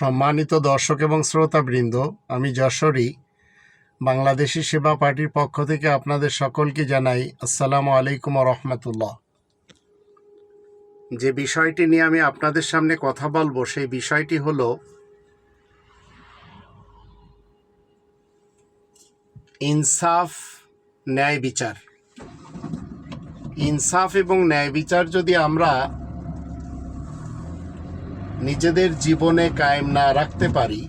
সম্মানিত দর্শক এবং শ্রোতাবৃন্দ, আমি যশোরী, বাংলাদেশি সেবা পার্টির পক্ষ থেকে আপনাদের সকলকে জানাই আসসালামু আলাইকুম রহমতুল্লাহ। যে বিষয়টি নিয়ে আমি আপনাদের সামনে কথা বলব, সেই বিষয়টি হলো, ইনসাফ, ন্যায় বিচার। ইনসাফ এবং ন্যায় বিচার যদি আমরা নিজেদের জীবনে কায়েম না রাখতে পারি,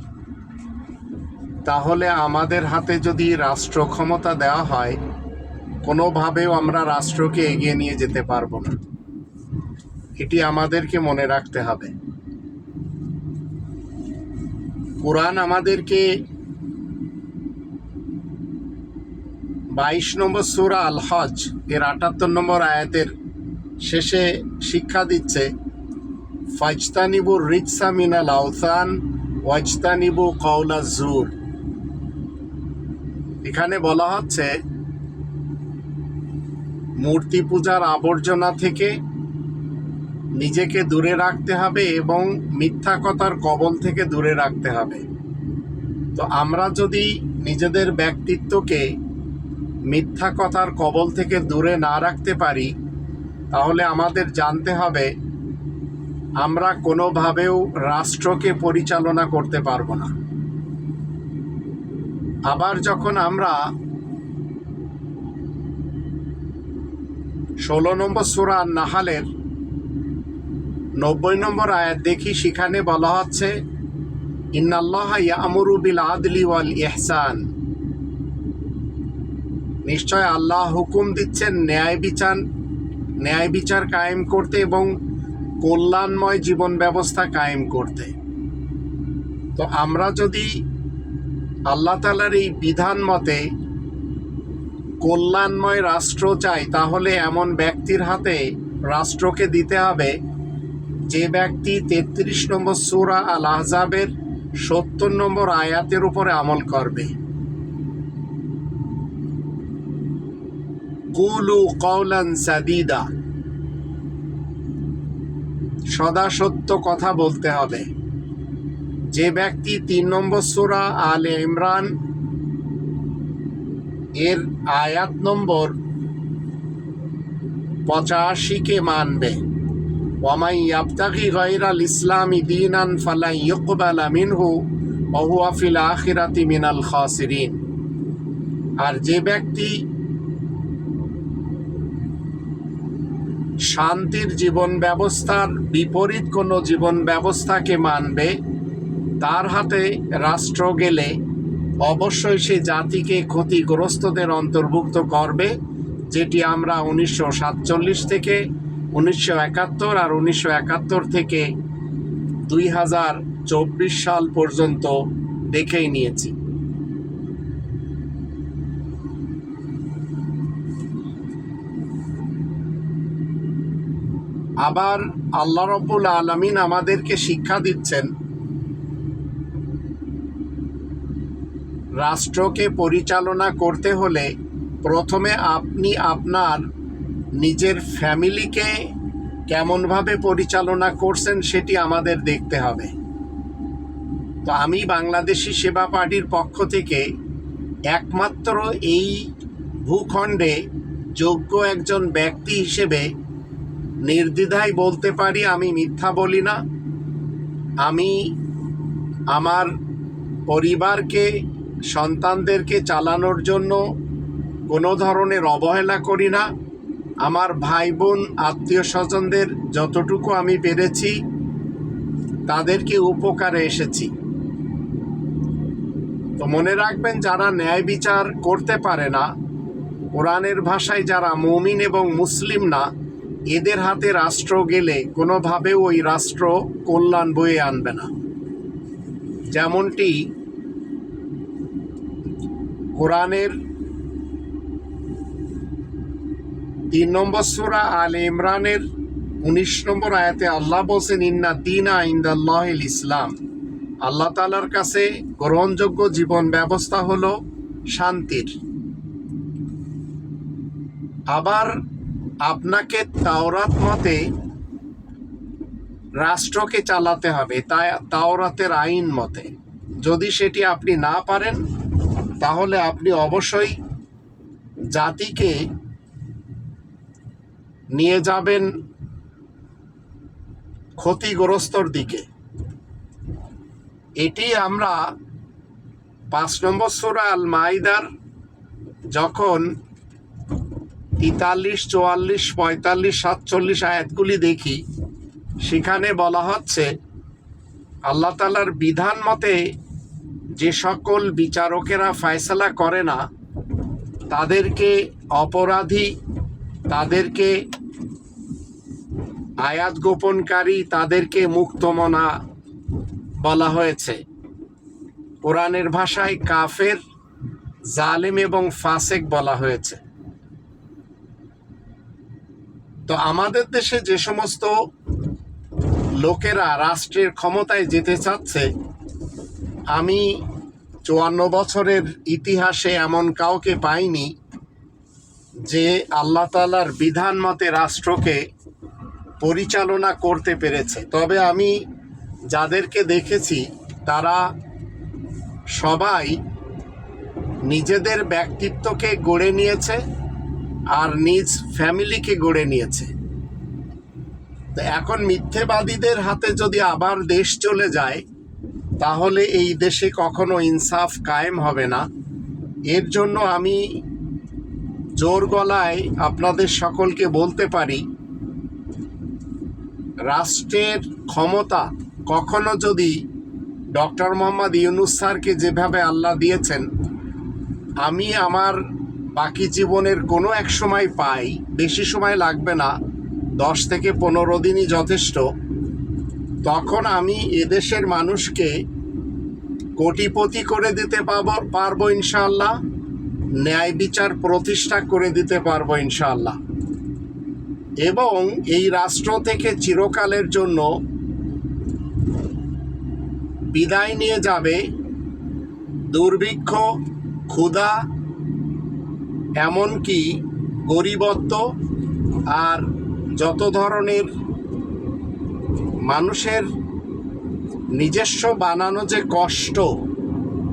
তাহলে আমাদের হাতে যদি রাষ্ট্র ক্ষমতা দেওয়া হয়, কোনোভাবেও আমরা রাষ্ট্রকে এগিয়ে নিয়ে যেতে পারব না। এটি আমাদেরকে মনে রাখতে হবে। কোরআন আমাদেরকে বাইশ নম্বর সুরা আল হজ এর আটাত্তর নম্বর আয়াতের শেষে শিক্ষা দিচ্ছে ফাজতানিবু রিকসা মিনাল আওসান ওয়াজতানিবু কওলা জুর এখানে বলা হচ্ছে, মূর্তি পূজার আবর্জনা থেকে নিজেকে দূরে রাখতে হবে এবং মিথ্যা কথার কবল থেকে দূরে রাখতে হবে। তো আমরা যদি নিজেদের ব্যক্তিত্বকে মিথ্যা কথার কবল থেকে দূরে না রাখতে পারি, তাহলে আমাদের জানতে হবে আমরা কোনোভাবেও রাষ্ট্রকে পরিচালনা করতে পারব না। আবার যখন আমরা ষোলো নম্বর সুরা নাহালের নব্বই নম্বর আয়াত দেখি সেখানে বলা হচ্ছে, ইন্নাল্লাহ বিল আদলি ওয়াল ইহসান নিশ্চয় আল্লাহ হুকুম দিচ্ছেন ন্যায় বিচার ন্যায় বিচার কায়েম করতে এবং কল্যাণময় জীবন ব্যবস্থা কায়েম করতে। তো আমরা যদি আল্লাহ তালার এই বিধান মতে কল্যাণময় রাষ্ট্র চাই, তাহলে এমন ব্যক্তির হাতে রাষ্ট্রকে দিতে হবে যে ব্যক্তি তেত্রিশ নম্বর সুরা আল আহজাবের সত্তর নম্বর আয়াতের উপরে আমল করবে। কুলু কৌলান সাদিদা। সদা সত্য কথা বলতে হবে। যে ব্যক্তি তিন নম্বর সুরা আল ইমরান এর আয়াত নম্বর পঁচাশিকে মানবে। ওয়ামাই ইয়াবতাগি গায়রাল ইসলামি দীনান ফালা ইয়কবালা মিনহু ওহুয়া ফিল আখিরাতি মিনাল খাসিরিন। আর যে ব্যক্তি শান্তির জীবন ব্যবস্থার বিপরীত কোনো জীবন ব্যবস্থাকে মানবে, তার হাতে রাষ্ট্র গেলে অবশ্যই সে জাতিকে ক্ষতিগ্রস্তদের অন্তর্ভুক্ত করবে, যেটি আমরা উনিশশো সাতচল্লিশ থেকে উনিশশো একাত্তর আর উনিশশো একাত্তর থেকে দুই হাজার চব্বিশ সাল পর্যন্ত দেখেই নিয়েছি। আবার আল্লাহ রব্বুল আলমিন আমাদেরকে শিক্ষা দিচ্ছেন, রাষ্ট্রকে পরিচালনা করতে হলে প্রথমে আপনি আপনার নিজের ফ্যামিলিকে কেমনভাবে পরিচালনা করছেন সেটি আমাদের দেখতে হবে। তো আমি বাংলাদেশি সেবা পার্টির পক্ষ থেকে একমাত্র এই ভূখণ্ডে যোগ্য একজন ব্যক্তি হিসেবে নির্দ্বিধায় বলতে পারি, আমি মিথ্যা বলি না। আমি আমার পরিবারকে, সন্তানদেরকে চালানোর জন্য কোনো ধরনের অবহেলা করি না। আমার ভাই বোন আত্মীয় স্বজনদের যতটুকু আমি পেরেছি, তাদেরকে উপকারে এসেছি। তো মনে রাখবেন, যারা ন্যায় বিচার করতে পারে না, কোরআনের ভাষায় যারা মমিন এবং মুসলিম না এদের হাতে রাষ্ট্র গেলে কোনোভাবে ওই রাষ্ট্র কল্যাণ বয়ে আনবে না। যেমনটি কোরআনের তিন নম্বর সুরা আল ইমরানের উনিশ নম্বর আয়াতে আল্লাহ বলছেন, ইন্না দিনা ইন্দাল্লাহ ইসলাম। আল্লাহ তালার কাছে গ্রহণযোগ্য জীবন ব্যবস্থা হলো শান্তির। আবার আপনাকে তাওরাত মতে রাষ্ট্রকে চালাতে হবে, তাই তাওরাতের আইন মতে। যদি সেটি আপনি না পারেন, তাহলে আপনি অবশ্যই জাতিকে নিয়ে যাবেন ক্ষতিগ্রস্তর দিকে। এটি আমরা পাঁচ নম্বর সুরা আল মাইদার যখন তেতাল্লিশ, চুয়াল্লিশ, পঁয়তাল্লিশ, সাতচল্লিশ আয়াতগুলি দেখি। সেখানে বলা হচ্ছে, আল্লাহ তালার বিধান মতে যে সকল বিচারকেরা ফয়সালা করে না, তাদেরকে অপরাধী, তাদেরকে আয়াত গোপনকারী, তাদেরকে মুক্তমনা বলা হয়েছে। কোরআনের ভাষায় কাফের, জালেম এবং ফাসেক বলা হয়েছে। তো আমাদের দেশে যে সমস্ত লোকেরা রাষ্ট্রের ক্ষমতায় যেতে চাচ্ছে, আমি চুয়ান্ন বছরের ইতিহাসে এমন কাউকে পাইনি যে আল্লাহ তালার বিধান মতে রাষ্ট্রকে পরিচালনা করতে পেরেছে। তবে আমি যাদেরকে দেখেছি, তারা সবাই নিজেদের ব্যক্তিত্বকে গড়ে নিয়েছে আর নিজ ফ্যামিলিকে গড়ে নিয়েছে। তো এখন মিথ্যেবাদীদের হাতে যদি আবার দেশ চলে যায়, তাহলে এই দেশে কখনো ইনসাফ কায়েম হবে না। এর জন্য আমি জোর গলায় আপনাদের সকলকে বলতে পারি, রাষ্ট্রের ক্ষমতা কখনো যদি ডক্টর মোহাম্মদ ইউনুস স্যারকে যেভাবে আল্লাহ দিয়েছেন, আমি আমার বাকি জীবনের কোনো এক সময় পাই, বেশি সময় লাগবে না, দশ থেকে পনেরো দিনই যথেষ্ট। তখন আমি এদেশের মানুষকে কোটিপতি করে দিতে পারব পারব ইনশাআল্লাহ, ন্যায় বিচার প্রতিষ্ঠা করে দিতে পারব ইনশাআল্লাহ। এবং এই রাষ্ট্র থেকে চিরকালের জন্য বিদায় নিয়ে যাবে দুর্ভিক্ষ, ক্ষুধা এমনকি গরিবত্ব আর যত ধরনের মানুষের নিজস্ব বানানো যে কষ্ট,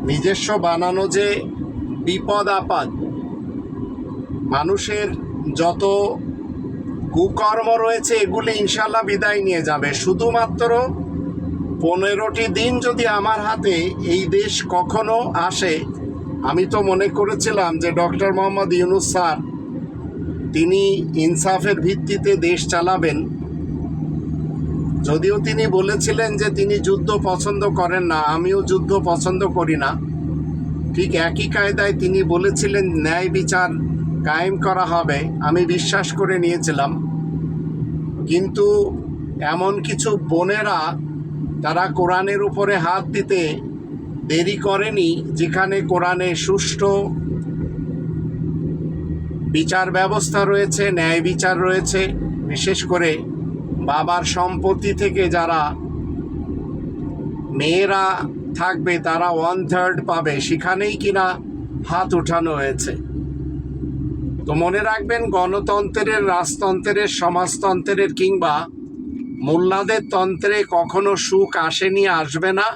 নিজস্ব বানানো যে বিপদ আপদ, মানুষের যত কুকর্ম রয়েছে এগুলি ইনশাল্লাহ বিদায় নিয়ে যাবে। শুধুমাত্র পনেরোটি দিন যদি আমার হাতে এই দেশ কখনো আসে আমি তো মনে করেছিলাম যে ডক্টর মোহাম্মদ ইউনুস স্যার, তিনি ইনসাফের ভিত্তিতে দেশ চালাবেন। যদিও তিনি বলেছিলেন যে তিনি যুদ্ধ পছন্দ করেন না, আমিও যুদ্ধ পছন্দ করি না। ঠিক একই কায়দায় তিনি বলেছিলেন ন্যায় বিচার কায়েম করা হবে, আমি বিশ্বাস করে নিয়েছিলাম। কিন্তু এমন কিছু বোনেরা তারা কোরআনের উপরে হাত দিতে দেরি করেনি, যেখানে কোরআনে সুষ্ঠু বিচার ব্যবস্থা রয়েছে, ন্যায় বিচার রয়েছে, বিশেষ করে বাবার সম্পত্তি থেকে যারা মেয়েরা থাকবে, তারা ওয়ান থার্ড পাবে, সেখানেই কিনা হাত উঠানো হয়েছে। তো মনে রাখবেন, গণতন্ত্রের, রাজতন্ত্রের, সমাজতন্ত্রের কিংবা মোল্লাদের তন্ত্রে কখনো সুখ আসেনি, আসবে না।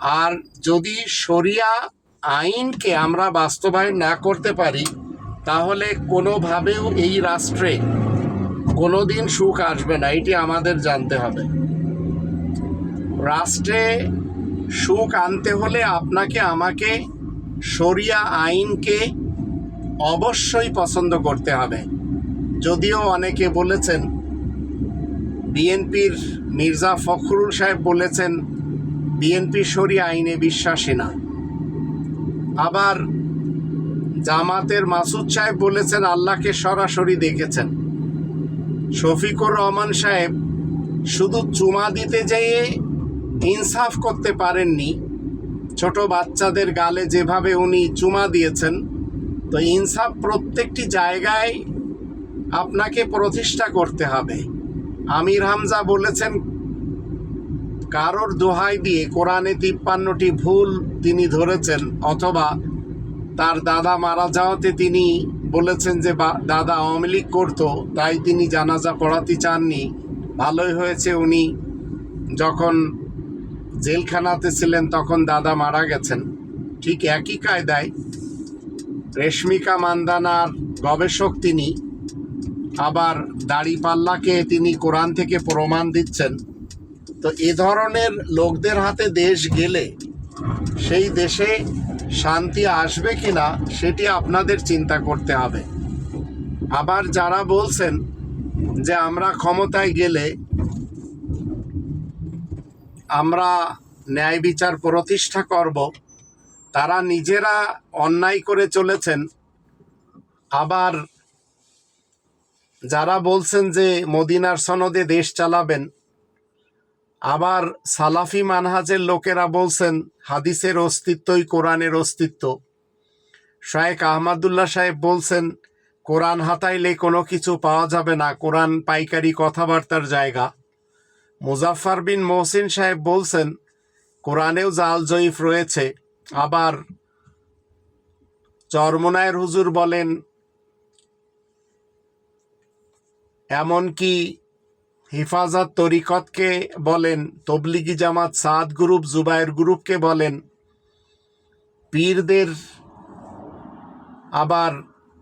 আর যদি শরিয়া আইনকে আমরা বাস্তবায়ন না করতে পারি, তাহলে কোনোভাবেও এই রাষ্ট্রে কোনো দিন সুখ আসবে না, এটি আমাদের জানতে হবে। রাষ্ট্রে সুখ আনতে হলে আপনাকে আমাকে শরিয়া আইনকে অবশ্যই পছন্দ করতে হবে। যদিও অনেকে বলেছেন, বিএনপির মির্জা ফখরুল সাহেব বলেছেন বিএনপি শরিয়া আইনে বিশ্বাসী না। আবার জামাতের মাসুদ সাহেব বলেছেন, আল্লাহকে সরাসরি দেখেছেন। শফিকুর রহমান সাহেব শুধু চুমা দিতে যেয়ে ইনসাফ করতে পারেননি, ছোট বাচ্চাদের গালে যেভাবে উনি চুমা দিয়েছেন, তো ইনসাফ প্রত্যেকটি জায়গায় আপনাকে প্রতিষ্ঠা করতে হবে। আমির হামজা বলেছেন কারোর দোহাই দিয়ে কোরআনে তিপ্পান্নটি ভুল তিনি ধরেছেন অথবা তার দাদা মারা যাওয়াতে তিনি বলেছেন যে দাদা আওয়ামী লীগ করতো, তাই তিনি জানাজা পড়াতে চাননি। ভালোই হয়েছে উনি যখন জেলখানাতে ছিলেন তখন দাদা মারা গেছেন। ঠিক একই কায়দায় রেশমিকা মান্দানার গবেষক তিনি আবার দাড়িপাল্লাকে তিনি কোরআন থেকে প্রমাণ দিচ্ছেন। তো এ ধরনের লোকদের হাতে দেশ গেলে সেই দেশে শান্তি আসবে কি না, সেটি আপনাদের চিন্তা করতে হবে। আবার যারা বলছেন যে আমরা ক্ষমতায় গেলে আমরা ন্যায় বিচার প্রতিষ্ঠা করব, তারা নিজেরা অন্যায় করে চলেছেন। আবার যারা বলছেন যে মদিনার সনদে দেশ চালাবেন আবার সালাফি মানহাজের লোকেরা বলছেন, হাদিসের অস্তিত্বই কোরআনের অস্তিত্ব। শায়েক আহমদুল্লাহ সাহেব বলছেন, কোরআন হাতাইলে কোনো কিছু পাওয়া যাবে না, কোরআন পাইকারি কথাবার্তার জায়গা। মুজাফফর বিন মহসিন সাহেব বলছেন, কোরআনেও জাল জয়ীফ রয়েছে। আবার চরমনায়ের হুজুর বলেন, এমনকি হিফাজত তরিকতকে বলেন, তবলিগি জামাত সাদ গ্রুপ, জুবায়ের গ্রুপকে বলেন, পীরদের আবার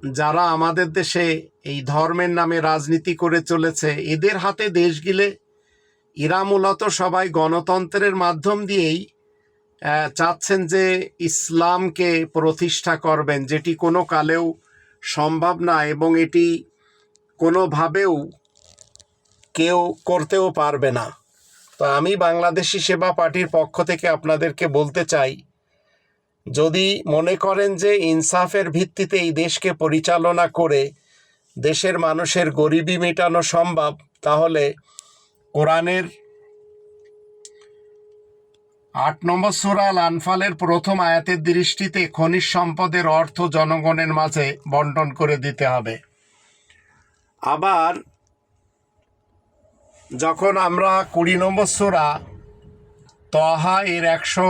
যারা আমাদের দেশে এই ধর্মের নামে রাজনীতি করে চলেছে, এদের হাতে দেশ গিলে এরা মূলত সবাই গণতন্ত্রের মাধ্যম দিয়েই চাচ্ছেন যে ইসলামকে প্রতিষ্ঠা করবেন, যেটি কোনো কালেও সম্ভব না এবং এটি কোনোভাবেও কেউ করতেও পারবে না। তো আমি বাংলাদেশি সেবা পার্টির পক্ষ থেকে আপনাদেরকে বলতে চাই, যদি মনে করেন যে ইনসাফের ভিত্তিতে এই দেশকে পরিচালনা করে দেশের মানুষের গরিবি মেটানো সম্ভব, তাহলে কোরআনের আট নম্বর সুরাল আনফালের প্রথম আয়াতের দৃষ্টিতে খনিজ সম্পদের অর্থ জনগণের মাঝে বন্টন করে দিতে হবে। আবার যখন আমরা কুড়ি নম্বর সুরা তহা এর একশো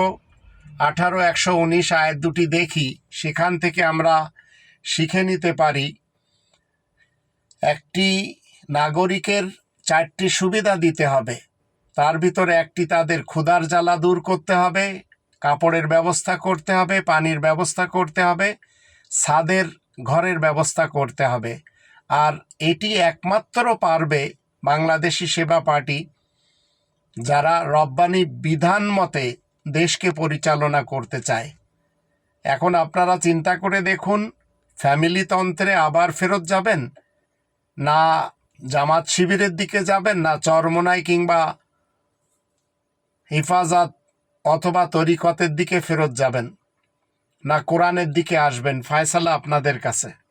আঠারো, একশো উনিশ আয়ের দুটি দেখি, সেখান থেকে আমরা শিখে নিতে পারি, একটি নাগরিকের চারটি সুবিধা দিতে হবে। তার ভিতরে একটি তাদের ক্ষুধার জ্বালা দূর করতে হবে, কাপড়ের ব্যবস্থা করতে হবে, পানির ব্যবস্থা করতে হবে, ছাদের ঘরের ব্যবস্থা করতে হবে। আর এটি একমাত্র পারবে বাংলাদেশি সেবা পার্টি, যারা রব্বানি বিধান মতে দেশকে পরিচালনা করতে চায়। এখন আপনারা চিন্তা করে দেখুন, ফ্যামিলি তন্ত্রে আবার ফেরত যাবেন? না জামাত শিবিরের দিকে যাবেন? না চরমোনাই কিংবা হেফাজত অথবা তরিকতের দিকে ফেরত যাবেন? না কোরআনের দিকে আসবেন? ফয়সালা আপনাদের কাছে।